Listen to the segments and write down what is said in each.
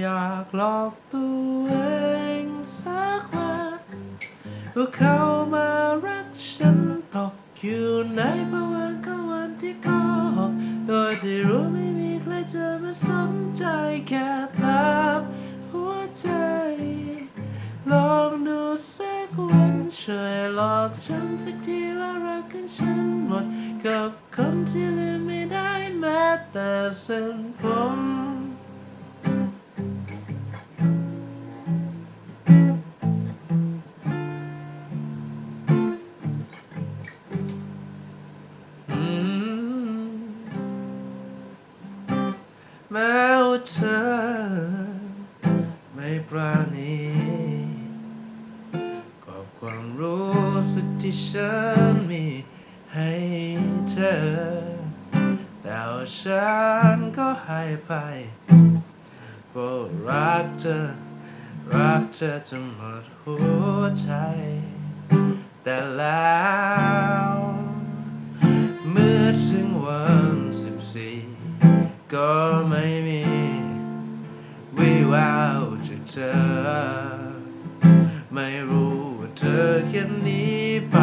อยากหลอกตัวเองสักวันว่าเขามารักฉันตกอยู่ในภวังค์ก็วันที่ก็หกโดยที่รู้ไม่มีใครจะมาสนใจแค่ตามหัวใจ ลองดูสักวันช่วยหลอกฉันสักทีว่ารักของฉันหมด กับคนที่ลืมไม่ได้แม้แต่เส้นผม แม้ว่าเธอ ไม่ปราณีกับความรู้สึกที่ฉันมีให้เธอ แต่ว่าฉันก็ให้ไปเพราะรักเธอ รักเธอจนหมดหัวใจ แต่แล้ว ไม่รู้ว่าเธอแค่หนี้ไป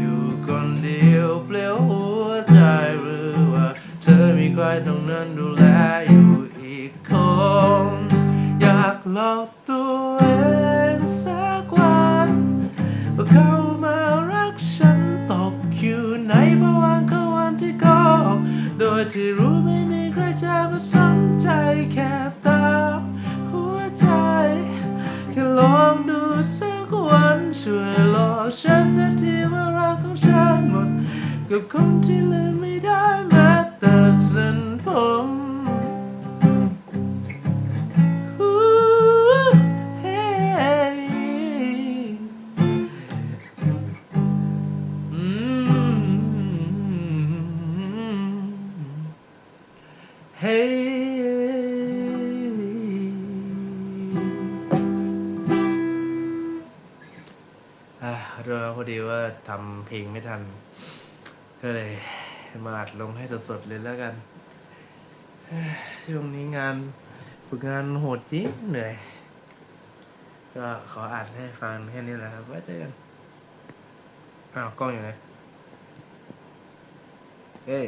อยู่คนเดียวเปลี่ยวหัวใจหรือว่า เธอมีใครตรงนั้นดูแลอยู่อีกคน อยากหลอกตัวเองสักวันว่าเขามารักฉันตกอยู่ในภวังค์ของวันที่กหกโดยที่รู้ไม่มีใครจะมาสนใจแค่ วันช่วยหลอกฉันสักที ด้วยพอดีว่าทำเพลงไม่ทัน ก็เลยมาอัดลงให้สดๆเลยแล้วกันช่วงนี้งานฝึกงานโหดจริงเหนื่อย ก็ขออัดให้ฟังแค่นี้แหละครับไว้เจอกันอ้าวกล้องอยู่ไหนเอ้